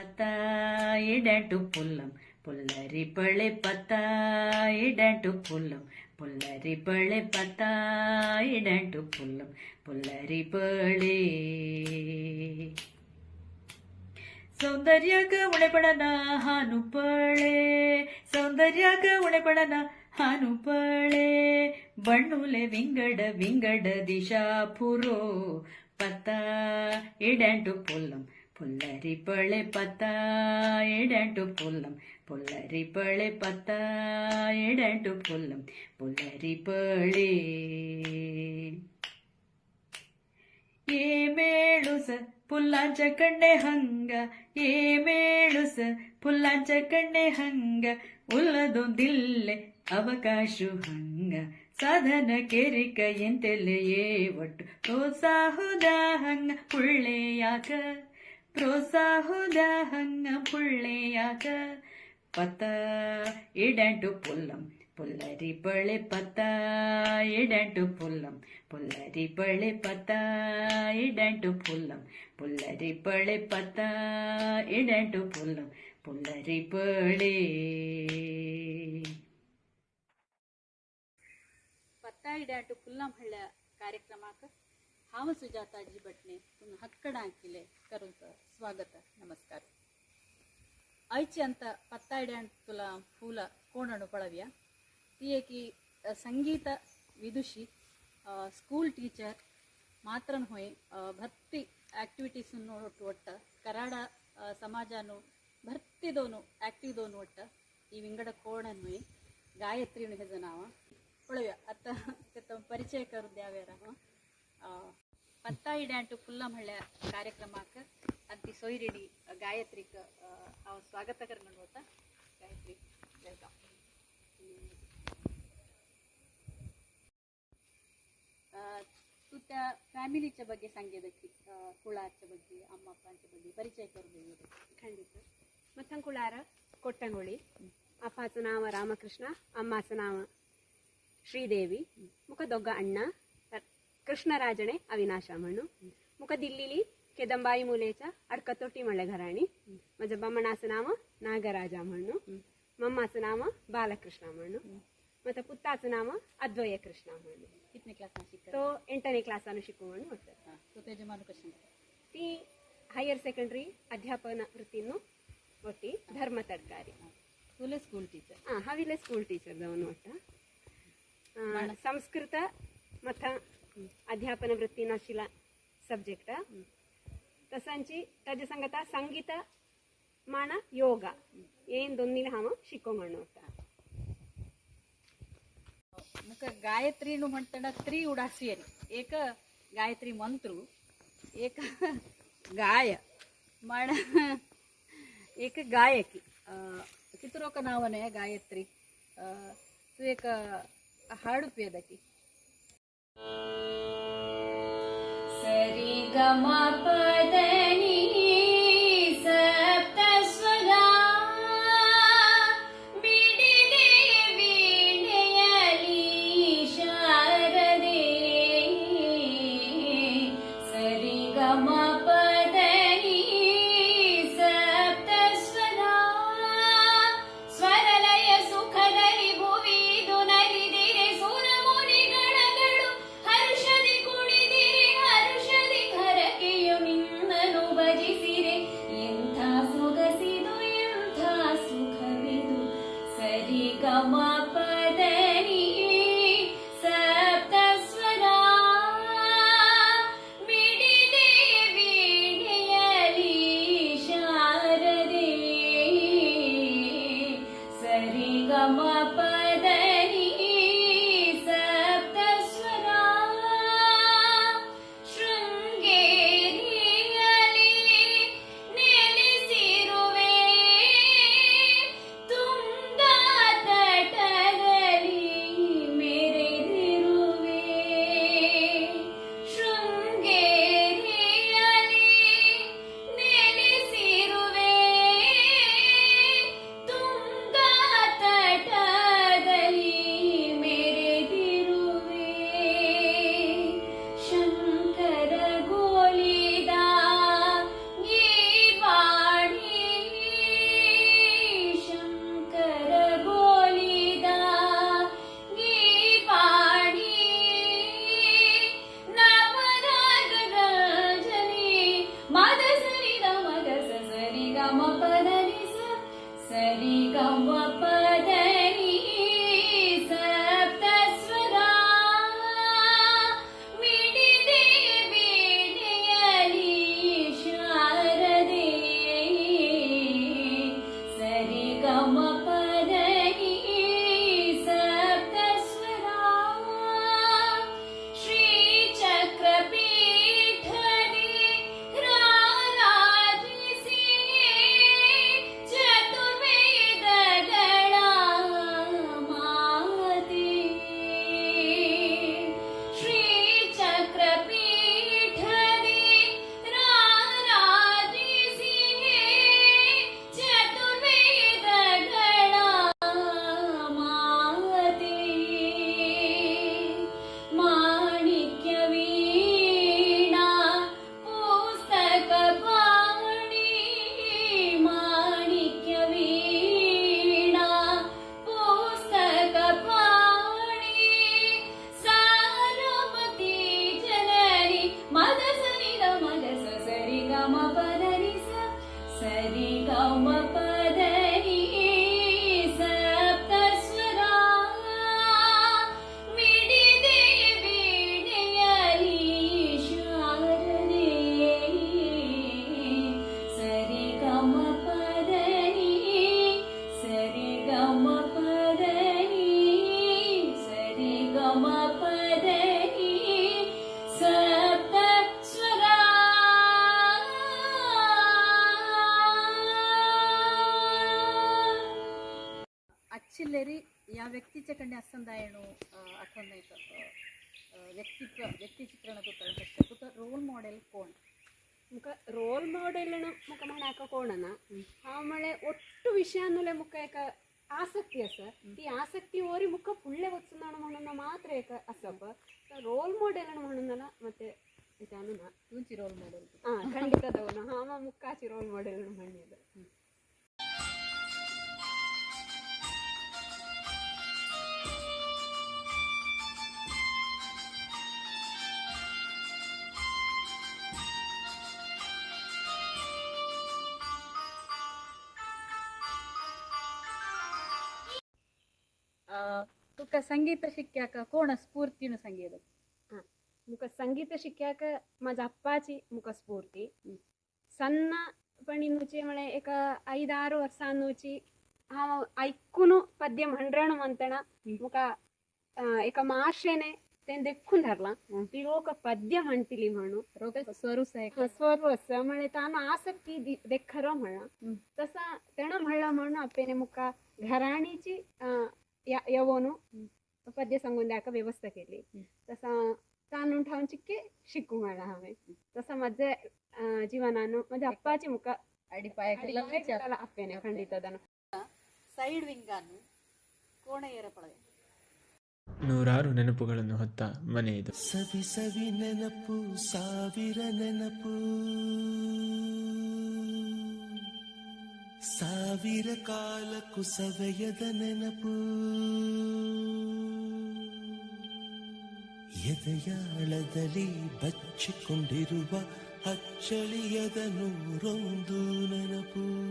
ಪತ್ತ ಇಡಂಟು ಪುಲ್ಲಂ ಪುಲ್ಲರಿ ಬಳೆ ಪತ್ತ ಇಡಂಟು ಪುಲ್ಲಂ ಪುಲ್ಲರಿ ಬಳೆ ಪತ್ತ ಇಡಂಟು ಪುಲ್ಲಂ ಪುಲ್ಲರಿ ಬಳೆ ಸೌಂದರ್ಯಗ ಉಣೆಪಡನ ಹಾನುಪಳೆ ಸೌಂದರ್ಯಗ ಉಣೆಪಡನ ಹಾನುಪಳೆ ಬಣ್ಣುಲೆ ವಿಂಗಡ ವಿಂಗಡ ದಿಶಾಪುರೋ ಪತ್ತ ಇಡಂಟು ಪುಲ್ಲಂ ಪುಲ್ಲರಿ ಪಳೆ ಪತ್ತ ಇಡಂಟು ಪುಲ್ಲಂ ಪುಲ್ಲರಿ ಪಳೆ ಪತ್ತ ಇಡಂಟು ಪುಲ್ಲಂ ಪುಲ್ಲರಿ ಪಳೆ ಏ ಮೇಳುಸ ಪುಲ್ಲಾಂಚ ಕಣ್ಣೆ ಹಂಗ ಏ ಮೇಳುಸ ಪುಲ್ಲಾಂಚ ಕಣ್ಣೆ ಹಂಗ ಉಲ್ಲದೊಂದಿಲ್ಲೆ ಅವಕಾಶ ಹಂಗ ಸಾಧನ ಕೆರಿಕ ಎಂತೆಲ್ಲೆಯೇ ಒಟ್ಟು ಪ್ರೋತ್ಸಾಹುದ ಹಂಗ ಪುಳ್ಳೆಯಾಕ ಪ್ರೋತ್ಸಾಹುದ ಹಂಗ ಪುಳ್ಳೆಯಾಕ ಪತ್ತ ಇಡಂಟು ಪುಲ್ಲಂ ಪುಲ್ಲರಿ ಬಳೆ ಪತ್ತ ಇಡಂಟು ಪುಲ್ಲಂ ಪುಲ್ಲರಿ ಬಳೆ ಪತ್ತ ಇಡಂಟು ಪುಲ್ಲಂ ಪುಲ್ಲರಿ ಬಳೆ ಪತ್ತ ಇಡಂಟು ಪುಲ್ಲಂ ಪುಲ್ಲರಿ ಬಳೆ ಪತ್ತಾಯಿಡಾಟು ಕುಲ್ಲಂಹಳ್ಳ ಕಾರ್ಯಕ್ರಮಕ್ಕೆ ಹಾವ ಸುಜಾತಾಜಿ ಭಟ್ನೆ ತುಂಬ ಹಕ್ಕಡ ಹಾಕಿಲೆ ಕರುತ ಸ್ವಾಗತ, ನಮಸ್ಕಾರ. ಐಚಿ ಅಂತ ಪತ್ತಾಯಿಡಾಂಟುಲ ಫೂಲ ಕೋಣನು ಪಳವ್ಯ. ಈಕಿ ಸಂಗೀತ ವಿದುಷಿ ಸ್ಕೂಲ್ ಟೀಚರ್, ಮಾತ್ರನ್ ಹೋಯ್ ಭರ್ತಿ ಆಕ್ಟಿವಿಟೀಸ್ ಒಟ್ಟು ಒಟ್ಟ, ಕರಾಡ ಸಮಾಜನು ಭರ್ತಿದೋನು, ಆಕ್ಟಿವ್ದೋನು ಒಟ್ಟ, ಈ ವಿಂಗಡ ಕೋಣನು ಗಾಯತ್ರಿ ಹೆಜ ನಾವ ಪೊಳವ್ಯ, ಅತ್ತ ಪರಿಚಯ ಕರುದ್ ಯಾವ್ಯಾರ ಪತ್ತಾಯಿ ಡ್ಯಾಂಟು ಪುಲ್ಲ ಮಳ್ಳ ಅತಿ ಸೊಯ್ರಿಡಿ ಸೊಯ್ರೆಡಿ ಗಾಯತ್ರಿಕ ಅವ ಸ್ವಾಗತ ಕರ್ಕೊಂಡು ಹೋತ ಗಾಯತ್ರಿ ವೆಲ್ಕಮ್ ತುತ್ತ ಚ ಬಗ್ಗೆ ಸಂಗೀತಕ್ಕೆ ಕುಳಾರ್ಚ ಬಗ್ಗೆ, ಅಮ್ಮ ಅಪ್ಪಂಚ ಬಗ್ಗೆ ಪರಿಚಯ ಕೊಡ್ಬೋದು ಖಂಡಿತ. ಮತ್ತಂಗ್ ಕುಳಾರ ಕೊಟ್ಟಂಗುಳಿ ಅಪ್ಪ ನಾಮ ರಾಮಕೃಷ್ಣ ಅಮ್ಮ ನಾಮ ಶ್ರೀದೇವಿ, ಮುಖ ದೊಗ್ಗ ಅಣ್ಣ तर कृष्णराजणे अविनाशा म्हणू मुख दिल्लीली केदंबाई मुलेच्या अडकतोटी म्हणले घराणी माझ्या बम्मणाचं नाव नागराजा म्हणू मम्माचं नाव बालकृष्ण म्हणू मग पुत्ताचं नाव अद्वय कृष्ण म्हणू कितने क्लास शिक तो ಎಂಟನೇ ಕ್ಲಾಸನ್ನು ಶಿಕು म्हणू होतं तो त्याचे मानु कशी ती हायर सेकंडरी अध्यापन वृत्तीनं ಒಟ್ಟಿ ಧರ್ಮ ತಡ್ಕಾರಿ तुले स्कूल टीचर ಆ, ಹಾವಿಲೆ ಸ್ಕೂಲ್ ಟೀಚರ್ ದವನು ಒಟ್ಟ ಆ, ಸಂಸ್ಕೃತ ಮತ್ತ ಅಧ್ಯಾಪನ ವೃತ್ತಿ नाशिला सब्जेक्ट तसांची ताजे सांगता संगीत माना योगा येन दोन्ही हांव शिको म्हणून होता मुख गायत्रीनु म्हणताना त्री उडासियरी एक गायत्री मंत्रू एक गाय म्हण एक गायकी अं, कितरोक नावने गायत्री अं, ಸರಿಗಮ ಪದನಿ ಯಾ ವ್ಯಕ್ತಿ ಚಕಂಡಿ ಅಸಂದಾಯಣು ಅಥವಾ ವ್ಯಕ್ತಿತ್ವ ವ್ಯಕ್ತಿ ಚಿತ್ರಣ ರೋಲ್ ಮಾಡೆಲ್ ಕೋಣ. ಮುಖ ರೋಲ್ ಮಾಡೆಲ್ ಮುಖ ಮಾಡ ಕೋಣನ? ಆಮೇಲೆ ಒಟ್ಟು ವಿಷಯ ಅನ್ನೋಲೆ ಮುಖ ಯಾಕ ಆಸಕ್ತಿ ಅಸ? ಈ ಆಸಕ್ತಿ ಓರಿ ಮುಖ ಫುಳ್ಳೆ ಒತ್ಸನಾಣ ಮಾಡೋಣ ಮಾತ್ರ ಅಸಪ್ಪ ರೋಲ್ ಮಾಡೆಲ್ ಮಾಡೋಣಲ್ಲ ಮತ್ತೆ ಇದನ್ನು ರೋಲ್ ಮಾಡೆಲ್ ಹಾ ಖಂಡಿತ ತಗೋಣ ಹಾ ಮುಖಾಚಿ ರೋಲ್ ಮಾಡೆಲ್ ಮಣ್ಣಿದ तुका संगीत शिक्क्याक कोण स्फूर्तीन संगीत मुख संगीत शिक्याक माझा अप्पाची मुख स्फूर्ती सन्नपणी म्हळे एक ಐದಾರು ವರ್ಷ ಅನ್ನೂಚಿ हांव ऐकून पद्य म्हणरण म्हणटना मुका एका माशेने तें देखून धरलां ती लोक पद्य म्हणटली म्हणून रोग स्वरूप आहे हा, स्वरवस म्हळे तान आसक्ती दि- देखरो म्हणला हम्म. तसा तेणं म्हणला म्हणून आपेने मुका घराणीची ಯಾವನು ಯವೋನು ಪದ್ಯ ಸಂಗೊಂದ್ಯಾಕ ವ್ಯವಸ್ಥೆ ಕೇಳಿ ತಸ ತಾನು ಅವನ ಚಿಕ್ಕೆ ಶಿಕ್ಕು ಮಾಡ ಹಾವೆ ತಸ ಮಜ್ಜೆ ಜೀವನಾನು ಮಜ್ಜೆ ಅಪ್ಪಾಚಿ ಮುಖ ಅಡಿಪಾಯ ಅಪ್ಪೇನೆ ಖಂಡಿತ ಅದನ್ನು. ಸೈಡ್ ವಿಂಗಾನು ಕೋಣೆಯರ ಪಳವೆ ನೂರಾರು ನೆನಪುಗಳನ್ನು ಹೊತ್ತ ಮನೆ ಇದು. ಸವಿ ಸವಿ ನೆನಪು ಸಾವಿರ ನೆನಪು. ಸಾವಿರ ಕಾಲ ಕುಸವೆಯದ ನೆನಪು. ಎದೆಯಾಳದಲ್ಲಿ ಬಚ್ಚಿಕೊಂಡಿರುವ ಅಚ್ಚಳಿಯದ ನೂರೊಂದು ನೆನಪು.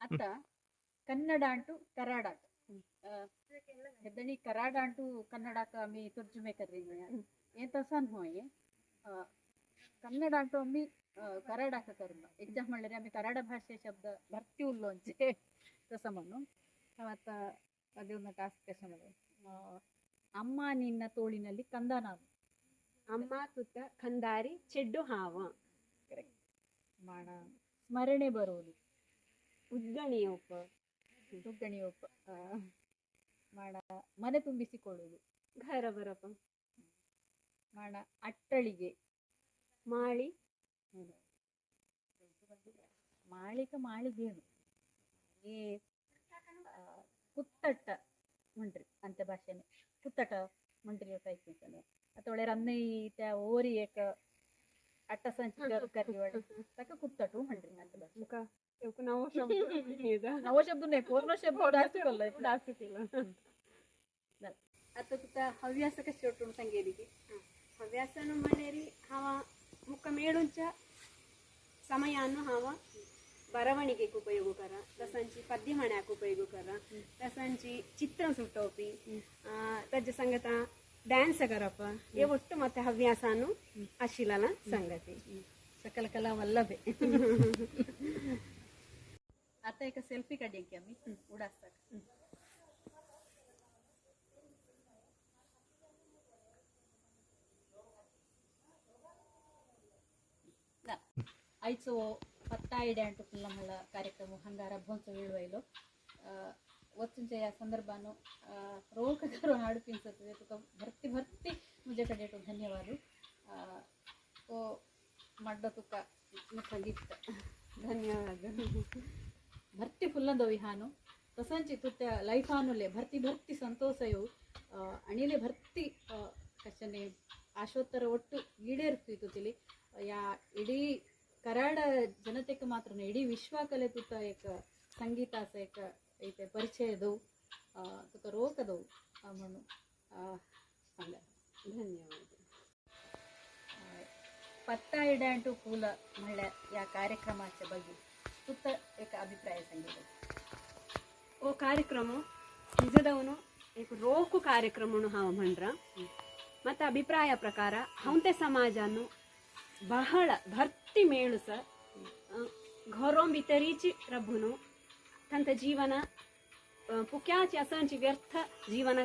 ಅತ್ತ ಕನ್ನಡ ಅಂಟು ಕರಾಡ ಹೆದ್ದಣಿ ಕರಾಡ ಅಂಟು ಕನ್ನಡಕ ಅಮ್ಮಿ ತುರ್ಜುಮೆ ಕರ್ರಿ ತಸ ಸನ್ ಹೋಯೆ ಕನ್ನಡ ಅಂಟು ಅಮ್ಮಿ ಕರಾಡಕ ಕರ್ಮ ಎಕ್ಸಾಮ್ ಮಾಡಿದ್ರೆ ಅಮ್ಮಿ ಕರಾಡ ಭಾಷೆ ಶಬ್ದ ಭರ್ತಿ ಉಲ್ಲೋಂಚೆ ರಸಮನ್ನು ಮತ್ತ ಅದೊಂದು ಟಾಸ್ಕ್ ಮಾಡಿದೆ ಅಮ್ಮ ನಿನ್ನ ತೋಳಿನಲ್ಲಿ ಕಂದ ನಾನು ಅಮ್ಮ ತುತ್ತ ಕಂದಾರಿ ಚೆಡ್ಡು ಹಾವ. ಮಾಡ ಸ್ಮರಣೆ ಬರುವುದು. ಉದ್ಗಣಿ ಉಪ್ಪ ಒಪ್ಪ ಮಾಡ ಮನೆ ತುಂಬಿಸಿಕೊಳ್ಳುವುದು. ಘರ ಬರಪ. ಮಾಡ ಅಟ್ಟಳಿಗೆ. ಮಾಳಿ. ಮಾಳಿಕ ಮಾಳಿಗೇನು. ಏ ಕುತ್ತಟ್ಟ ಮಂಡ್ರಿ ಅಂತ ಭಾಷೆನೆ. ಕುತ್ತಟ ಮಂಡ್ರಿ ಟೈಪ್ ಅಂತಾನೆ ಅಥವಾ ರನ್ನೈ ಓರಿ ಏಕ ಅಟ್ಟ ಸಂಚ ಕರಿವಾಡಿ ತಕ ಕುತ್ತಟು ಮಂಡ್ರಿ ಅಂತ ಮುಖ. ನಾವು ಶಬ್ದ ನವ ಶಬ್ದನೇ ಪೂರ್ಣ ಶಬ್ದ ದಾಸ್ತಿವಲ್ಲ ದಾಸ್ತಿಲ್ಲ ಅತ್ತ ಕುತ್ತ ಹವ್ಯಾಸ ಕಷ್ಟ ಒಟ್ಟು ಸಂಗೇದಿಗೆ. ಹವ್ಯಾಸನು ಮನೇರಿ ಹಾವ ಮುಖ ಮೇಳುಂಚ ಅನ್ನು ಹಾವ ಬರವಣಿಗೆಗೆ ಉಪಯೋಗ ದಸಂಚಿ ಪದ್ಯ ಮಣ್ಯಾಕ ಉಪಯೋಗ ದಸಂಚಿ ಚಿತ್ರ ಸುಟ್ಟೋಪಿ. ತಜ್ಜ ಸಂಗತ ಡ್ಯಾನ್ಸ್ ಅಗರಪ್ಪ ಏ, ಒಟ್ಟು ಮತ್ತೆ ಹವ್ಯಾಸನು ಅಶಿಲನ ಸಂಗತಿ. ಸಕಲ ಕಲಾ ವಲ್ಲಭೆ ಅತ್ತ ಈಗ ಸೆಲ್ಫಿ ಕಡಿಯಕ್ಕೆ ಅಮ್ಮಿ. ಉಡಾಸ್ತಾಕ ಐಚು ಪತ್ತಾಯಿಡೆ ಅಂಟು ಕುಲ್ಲಮಲ್ಲ ಕಾರ್ಯಕ್ರಮ ಹಂಗಾರ ಅಭ್ವಂಸ ಬೀಳುವೈಲು ಒತ್ತುಂಚೆಯ ಸಂದರ್ಭನು ರೋಗದರು ಹಾಡು ಪಿನ್ಸತ್ತದೆ ತುಕ ಭರ್ತಿ ಭರ್ತಿ ಮುಜೆ ಕಡೆಟು ಧನ್ಯವಾದ. ಓ ಮಡ್ಡ ತುಕ ಸಂಗೀತ. ಧನ್ಯವಾದ. ಭರ್ತಿ ಫುಲ್ಲಂದವಿ ಹಾನು ಪ್ರಸಂಚಿ ತುತ್ತ ಲೈಫ್ ಹಾನುಲೆ ಭರ್ತಿ ಭರ್ತಿ ಸಂತೋಷಯು ಅಣಿಲೆ ಭರ್ತಿ ಕಚನೆ ಕಷ್ಟನೆ ಆಶೋತ್ತರ ಒಟ್ಟು ಈಡೇರ್ತಿತ್ತು ತಿಳಿ. ಯಾ ಇಡೀ ಕರಾಡ ಜನತೆಗೆ ಮಾತ್ರ ಇಡೀ ವಿಶ್ವಕಲೆ ತುತ್ತ ಏಕ ಸಂಗೀತಾಸ ಏಕ ಐತೆ ಪರಿಚಯದವು ತುಕ ರೋಗದವು ಆ ಮಣ್ಣು ಆ, ಸಂಗ ಧನ್ಯವಾದ. ಪತ್ತ ಇಡಾಂಟು ಕೂಲ ಮಹಿಳೆ ಯಾ ಕಾರ್ಯಕ್ರಮಾಚ ಬಗ್ಗೆ ಸುತ್ತ ಏಕ ಅಭಿಪ್ರಾಯ ಸಂಗೀತ. ಓ ಕಾರ್ಯಕ್ರಮ? ನಿಜದವನು? ಏಕ ರೋಕು ಕಾರ್ಯಕ್ರಮನು ಹಾವ ಮಂಡ್ರ. ಮತ್ತು ಅಭಿಪ್ರಾಯ ಪ್ರಕಾರ ಹೌಂತೆ ಸಮಾಜನು ಬಹಳ ಭರ್ತಿ ಮೇಳುಸ ಘರೋಂ ರೀಚಿ ರಬ್ಬುನು ತಂತ ಜೀವನ ಪುಖ್ಯಾಚಿ ಪುಕ್ಯಾಚಿ ಅಸಂಚಿ ವ್ಯರ್ಥ ಜೀವನ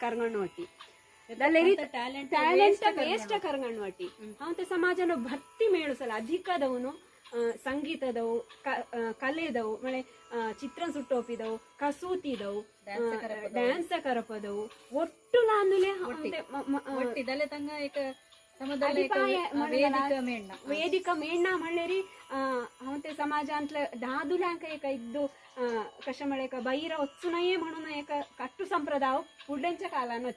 ಕರ್ಗಣ್ಣೊಟ್ಟಿ ಟ್ಯಾಲೆಂಟ್ ಟ್ಯಾಲೆಂಟ್ ವೇಸ್ಟ್ ಕರ್ಗಣ್ಣೊಟ್ಟಿ ಅವಂತ ಸಮಾಜನ ಭರ್ತಿ ಮೇಳುಸಲ ಅಧಿಕದವನು ಸಂಗೀತದವು ಕಲೆದವು ಮಳೆ ಚಿತ್ರ ಸುಟ್ಟೋಪಿದವು ಕಸೂತಿದವು ಡ್ಯಾನ್ಸ ಕರಪದವು. ಒಟ್ಟು ನಾನುಲೆ ವೇದಿಕ ಮೇಣ್ಣ. ಮಳ್ಳೇರಿ ಅವಂತೆ ಸಮಾಜ ಅಂತ ದಾದುಲಾಂಕ ಏಕ ಇದ್ದು ಕಷಮಳೆಕ ಬೈರ ಒಚ್ಚುನಯೇ ಮಣುನ ಏಕ ಕಟ್ಟು ಸಂಪ್ರದಾಯ ಪುಡ್ಡಂಚ ಕಾಲ ಅನ್ನೋ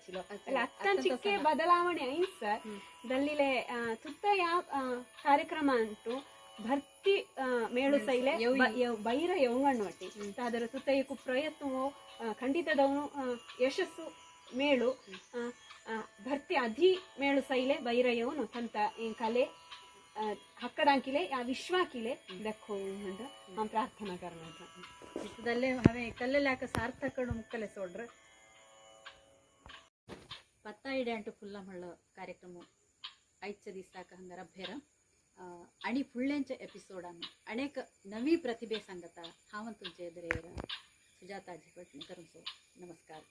ಅತ್ತನ್ ಚಿಕ್ಕ ಬದಲಾವಣೆ ಐನ್ ಸರ್. ದಲ್ಲಿಲೆ ತುತ್ತ ಯಾವ ಕಾರ್ಯಕ್ರಮ ಅಂತೂ ಭರ್ತಿ ಮೇಳು ಸೈಲೆ ಬೈರ ಯೌಂಗಣ್ಣು ಅಟ್ಟಿ ಅದರ ತುತ್ತ ಏಕು ಪ್ರಯತ್ನವೋ ಖಂಡಿತದವನು ಯಶಸ್ಸು ಮೇಳು ಭರ್ತಿ ಅಧಿ ಮೇಳು ಸೈಲೆ ಬೈರಯವನು ತಂತ ಕಲೆ ಹಕ್ಕಡಾಂಕಿಲೆ ಆ ವಿಶ್ವಾಕಿಲೆ ದಕ್ಕೋ ಅಂತ ನಾನು ಪ್ರಾರ್ಥನಾ ಕರ್ನಾಟ ಚಿತ್ರದಲ್ಲೇ ಹವೆ ಕಲ್ಲಲ್ಲಿ ಹಾಕ ಸಾರ್ಥಕಡು ಮುಕ್ಕಲೆ ಸೋಡ್ರ? ಇಡೆ ಅಂಟು ಫುಲ್ಲ ಮಳ್ಳ ಕಾರ್ಯಕ್ರಮ ಐಚ ದಿಸಾಕ ಹಂಗಾರ ಭೇರ ಅಣಿ ಫುಳ್ಳೆಂಚ ಎಪಿಸೋಡ್ ಅನ್ನು ಅನೇಕ ನವಿ ಪ್ರತಿಭೆ ಸಂಗತ ಹಾವಂತು ಎದುರೆಯರ. ಸುಜಾತಾಜಿ ಭಟ್ ಕರುಸು ನಮಸ್ಕಾರ.